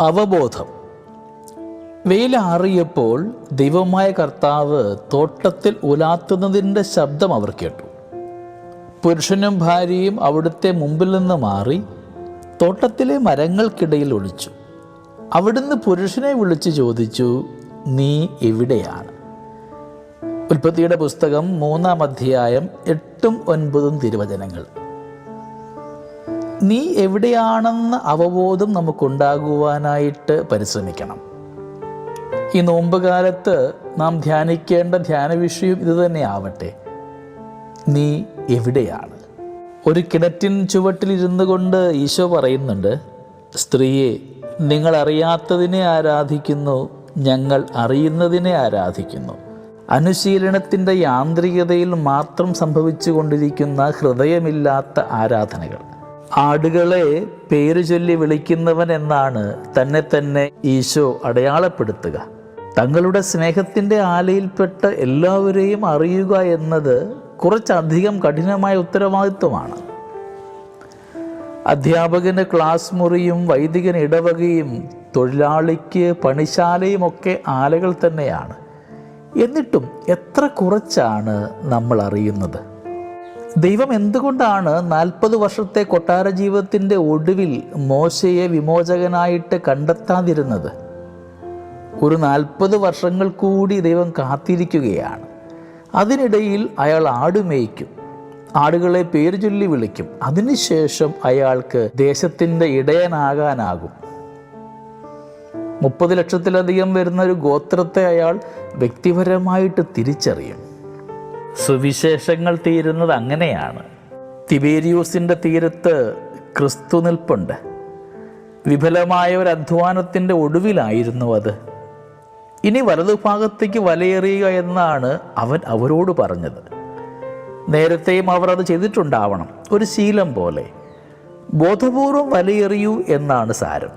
അവബോധം. വെയിലാറിയപ്പോൾ ദൈവമായ കർത്താവ് തോട്ടത്തിൽ ഉലാത്തുന്നതിന്റെ ശബ്ദം അവർ കേട്ടു. പുരുഷനും ഭാര്യയും അവിടുത്തെ മുമ്പിൽ നിന്ന് മാറി തോട്ടത്തിലെ മരങ്ങൾക്കിടയിൽ ഒളിച്ചു. അവിടുന്ന് പുരുഷനെ വിളിച്ച് ചോദിച്ചു നീ എവിടെയാണ്? ഉൽപ്പത്തിയുടെ പുസ്തകം മൂന്നാം അധ്യായം എട്ടും ഒൻപതും തിരുവചനങ്ങൾ. നീ എവിടെയാണെന്ന അവബോധം നമുക്കുണ്ടാകുവാനായിട്ട് പരിശ്രമിക്കണം. ഈ നോമ്പുകാലത്ത് നാം ധ്യാനിക്കേണ്ട ധ്യാന വിഷയം ഇതുതന്നെ ആവട്ടെ നീ എവിടെയാണ്? ഒരു കിണറ്റിൻ ചുവട്ടിലിരുന്നു കൊണ്ട് ഈശോ പറയുന്നുണ്ട് സ്ത്രീയെ നിങ്ങൾ അറിയാത്തതിനെ ആരാധിക്കുന്നു ഞങ്ങൾ അറിയുന്നതിനെ ആരാധിക്കുന്നു. അനുശീലനത്തിന്റെ യാന്ത്രികതയിൽ മാത്രം സംഭവിച്ചു കൊണ്ടിരിക്കുന്ന ഹൃദയമില്ലാത്ത ആരാധനകൾ. ആടുകളെ പേര് ചൊല്ലി വിളിക്കുന്നവൻ എന്നാണ് തന്നെ തന്നെ ഈശോ അടയാളപ്പെടുത്തുക. തങ്ങളുടെ സ്നേഹത്തിന്റെ ആലയിൽപ്പെട്ട എല്ലാവരെയും അറിയുക എന്നത് കുറച്ചധികം കഠിനമായ ഉത്തരവാദിത്വമാണ്. അധ്യാപകന് ക്ലാസ് മുറിയും വൈദികന് ഇടവകയും തൊഴിലാളിക്ക് പണിശാലയും ഒക്കെ ആലകൾ തന്നെയാണ്. എന്നിട്ടും എത്ര കുറച്ചാണ് നമ്മൾ അറിയുന്നത്? ദൈവം എന്തുകൊണ്ടാണ് നാൽപ്പത് വർഷത്തെ കൊട്ടാര ജീവിതത്തിന്റെ ഒടുവിൽ മോശയെ വിമോചകനായിട്ട് കണ്ടെത്താതിരുന്നത്? ഒരു നാൽപ്പത് വർഷങ്ങൾ കൂടി ദൈവം കാത്തിരിക്കുകയാണ്. അതിനിടയിൽ അയാൾ ആടുമേയ്ക്കും ആടുകളെ പേര് ചൊല്ലി വിളിക്കും. അതിനുശേഷം അയാൾക്ക് ദേശത്തിന്റെ ഇടയനാകാനാകും. മുപ്പത് ലക്ഷത്തിലധികം വരുന്ന ഒരു ഗോത്രത്തെ അയാൾ വ്യക്തിപരമായിട്ട് തിരിച്ചറിയും. സുവിശേഷങ്ങൾ തീരുന്നത് അങ്ങനെയാണ്. തിബേരിയൂസിന്റെ തീരത്ത് ക്രിസ്തു നിൽപ്പുണ്ട്. വിഫലമായ ഒരു അധ്വാനത്തിന്റെ ഒടുവിലായിരുന്നു അത്. ഇനി വലതുഭാഗത്തേക്ക് വലയെറിയുക എന്നാണ് അവൻ അവരോട് പറഞ്ഞത്. നേരത്തെയും അവർ അത് ചെയ്തിട്ടുണ്ടാവണം. ഒരു ശീലം പോലെ. ബോധപൂർവം വലയെറിയൂ എന്നാണ് സാരം.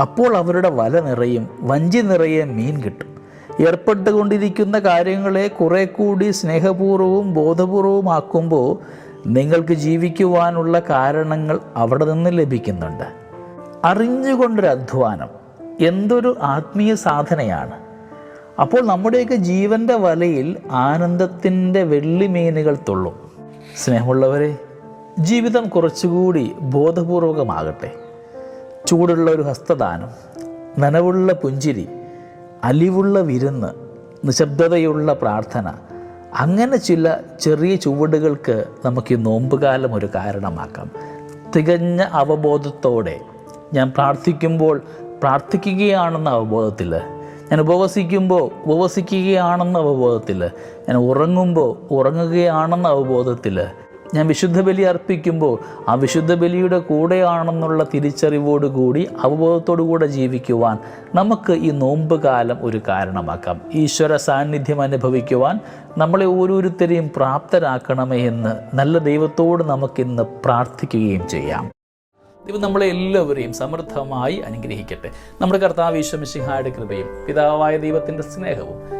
അപ്പോൾ അവരുടെ വല നിറയും വഞ്ചി നിറയെ മീൻ കിട്ടും. ഏർപ്പെട്ടുകൊണ്ടിരിക്കുന്ന കാര്യങ്ങളെ കുറെ കൂടി സ്നേഹപൂർവവും ബോധപൂർവമാക്കുമ്പോൾ നിങ്ങൾക്ക് ജീവിക്കുവാനുള്ള കാരണങ്ങൾ അവിടെ നിന്ന് ലഭിക്കുന്നുണ്ട്. അറിഞ്ഞുകൊണ്ടൊരു അധ്വാനം എന്തൊരു ആത്മീയ സാധനയാണ്. അപ്പോൾ നമ്മുടെയൊക്കെ ജീവന്റെ വലയിൽ ആനന്ദത്തിന്റെ വെള്ളിമീനുകൾ തുള്ളും. സ്നേഹമുള്ളവരെ ജീവിതം കുറച്ചുകൂടി ബോധപൂർവകമാകട്ടെ. ചൂടുള്ള ഒരു ഹസ്തദാനം നനവുള്ള പുഞ്ചിരി അലിവുള്ള വിരുന്ന് നിശബ്ദതയുള്ള പ്രാർത്ഥന അങ്ങനെ ചില ചെറിയ ചുവടുകൾക്ക് നമുക്ക് ഈ നോമ്പുകാലം ഒരു കാരണമാക്കാം. തികഞ്ഞ അവബോധത്തോടെ ഞാൻ പ്രാർത്ഥിക്കുമ്പോൾ പ്രാർത്ഥിക്കുകയാണെന്ന അവബോധത്തിൽ ഞാൻ ഉപവസിക്കുമ്പോൾ ഉപവസിക്കുകയാണെന്ന അവബോധത്തിൽ ഞാൻ ഉറങ്ങുമ്പോൾ ഉറങ്ങുകയാണെന്ന അവബോധത്തിൽ ഞാൻ വിശുദ്ധ ബലി അർപ്പിക്കുമ്പോൾ ആ വിശുദ്ധ ബലിയുടെ കൂടെയാണെന്നുള്ള തിരിച്ചറിവോടുകൂടി അവബോധത്തോടു കൂടെ ജീവിക്കുവാൻ നമുക്ക് ഈ നോമ്പ് കാലം ഒരു കാരണമാക്കാം. ഈശ്വര സാന്നിധ്യം അനുഭവിക്കുവാൻ നമ്മളെ ഓരോരുത്തരെയും പ്രാപ്തരാക്കണമേ എന്ന് നല്ല ദൈവത്തോട് നമുക്കിന്ന് പ്രാർത്ഥിക്കുകയും ചെയ്യാം. ദൈവം നമ്മളെ എല്ലാവരെയും സമൃദ്ധമായി അനുഗ്രഹിക്കട്ടെ. നമ്മുടെ കർത്താവ് ഈശ്വമിശിഹായുടെ കൃപയും പിതാവായ ദൈവത്തിന്റെ സ്നേഹവും